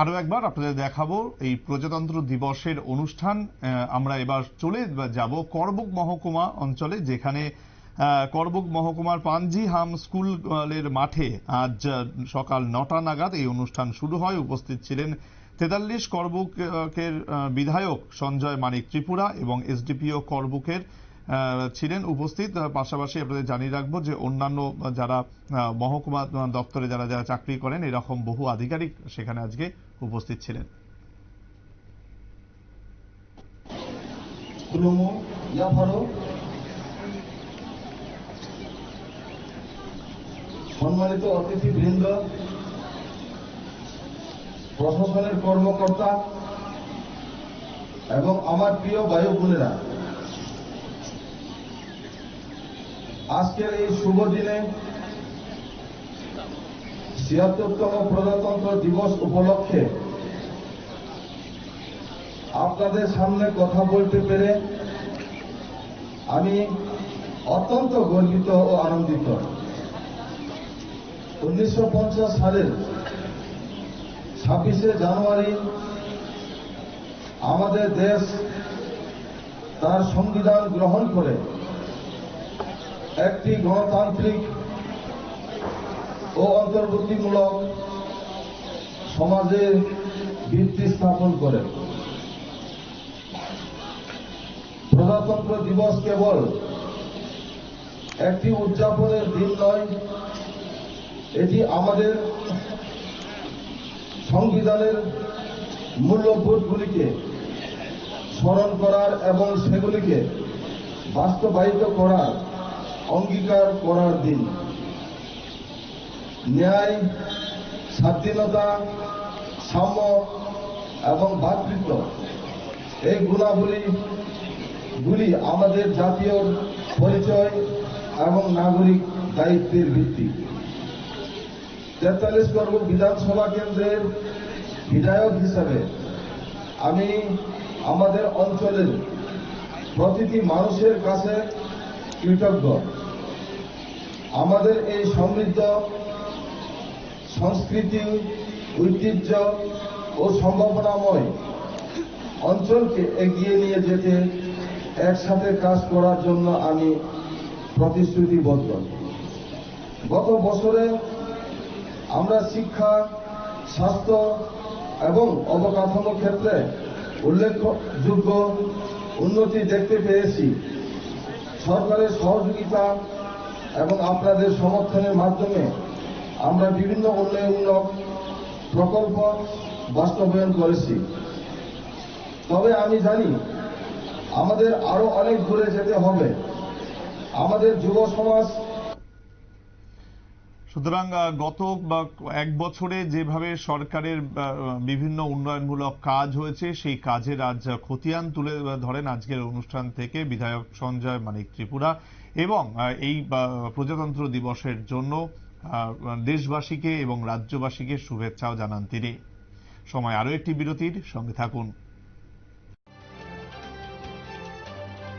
আরও একবার আপনাদের দেখাবো এই প্রজাতন্ত্র দিবসের অনুষ্ঠান। আমরা এবার চলে যাব করবুক মহকুমা অঞ্চলে, যেখানে করবুক মহকুমার পাঞ্জি হাম স্কুলের মাঠে আজ সকাল নটা নাগাদ এই অনুষ্ঠান শুরু হয়। উপস্থিত ছিলেন তেতাল্লিশ করবুকের বিধায়ক সঞ্জয় মানিক ত্রিপুরা এবং এসডিপিও করবুকের ছিলেন, উপস্থিত। পাশাপাশি আপনাদের জানিয়ে রাখব যে অন্যান্য যারা মহকুমা দপ্তরে যারা যারা চাকরি করেন, এরকম বহু আধিকারিক সেখানে আজকে উপস্থিত ছিলেন। সম্মানিত অতিথিবৃন্দ প্রশাসনের কর্মকর্তা, এবং আমার প্রিয় বায়ু বোনেরা। আজকের এই শুভ দিনে ছিয়াত্তরতম প্রজাতন্ত্র দিবস উপলক্ষে আপনাদের সামনে কথা বলতে পেরে আমি অত্যন্ত গর্বিত ও আনন্দিত। উনিশশো পঞ্চাশ সালের ছাব্বিশে জানুয়ারি আমাদের দেশ তার সংবিধান গ্রহণ করে একটি গণতান্ত্রিক ও অন্তর্ভুক্তিমূলক সমাজের ভিত্তি স্থাপন করে প্রজাতন্ত্র দিবস কেবল একটি উদযাপনের দিন নয়, এটি আমাদের সংবিধানের মূল্যবোধগুলিকে স্মরণ করার এবং সেগুলিকে বাস্তবায়িত করার অঙ্গীকার করার দিন। ন্যায়, স্বাধীনতা, সাম্য এবং ভ্রাতৃত্ব এই গুণাবলী গুলি আমাদের জাতীয় পরিচয় এবং নাগরিক দায়িত্বের ভিত্তি। তেতাল্লিশ গর্ব বিধানসভা কেন্দ্রের বিধায়ক হিসাবে আমি আমাদের অঞ্চলের প্রতিটি মানুষের কাছে কৃতজ্ঞ। আমাদের এই সমৃদ্ধ সংস্কৃতি, ঐতিহ্য ও সম্ভাবনাময় অঞ্চলকে এগিয়ে নিয়ে যেতে একসাথে কাজ করার জন্য আমি প্রতিশ্রুতিবদ্ধ। গত বছরে আমরা শিক্ষা, স্বাস্থ্য এবং অবকাঠামো ক্ষেত্রে উল্লেখযোগ্য উন্নতি দেখতে পেয়েছি। সরকারের সহযোগিতা এবং আপনাদের সমর্থনের মাধ্যমে আমরা বিভিন্ন উন্নয়নমূলক প্রকল্প বাস্তবায়ন করেছি। তবে আমি জানি, আমাদের আরও অনেক দূরে যেতে হবে। আমাদের যুব সমাজ সুতরাং গত এক বছরে যেভাবে সরকারের বিভিন্ন উন্নয়নমূলক কাজ হয়েছে, সেই কাজের আজ খতিয়ান তুলে ধরেন আজকের অনুষ্ঠান থেকে বিধায়ক সঞ্জয় মানিক ত্রিপুরা। এবং এই প্রজাতন্ত্র দিবসের জন্য দেশবাসীকে এবং রাজ্যবাসীকে শুভেচ্ছাও জানান তিনি। সময় আরও একটি বিরতির সঙ্গে থাকুন।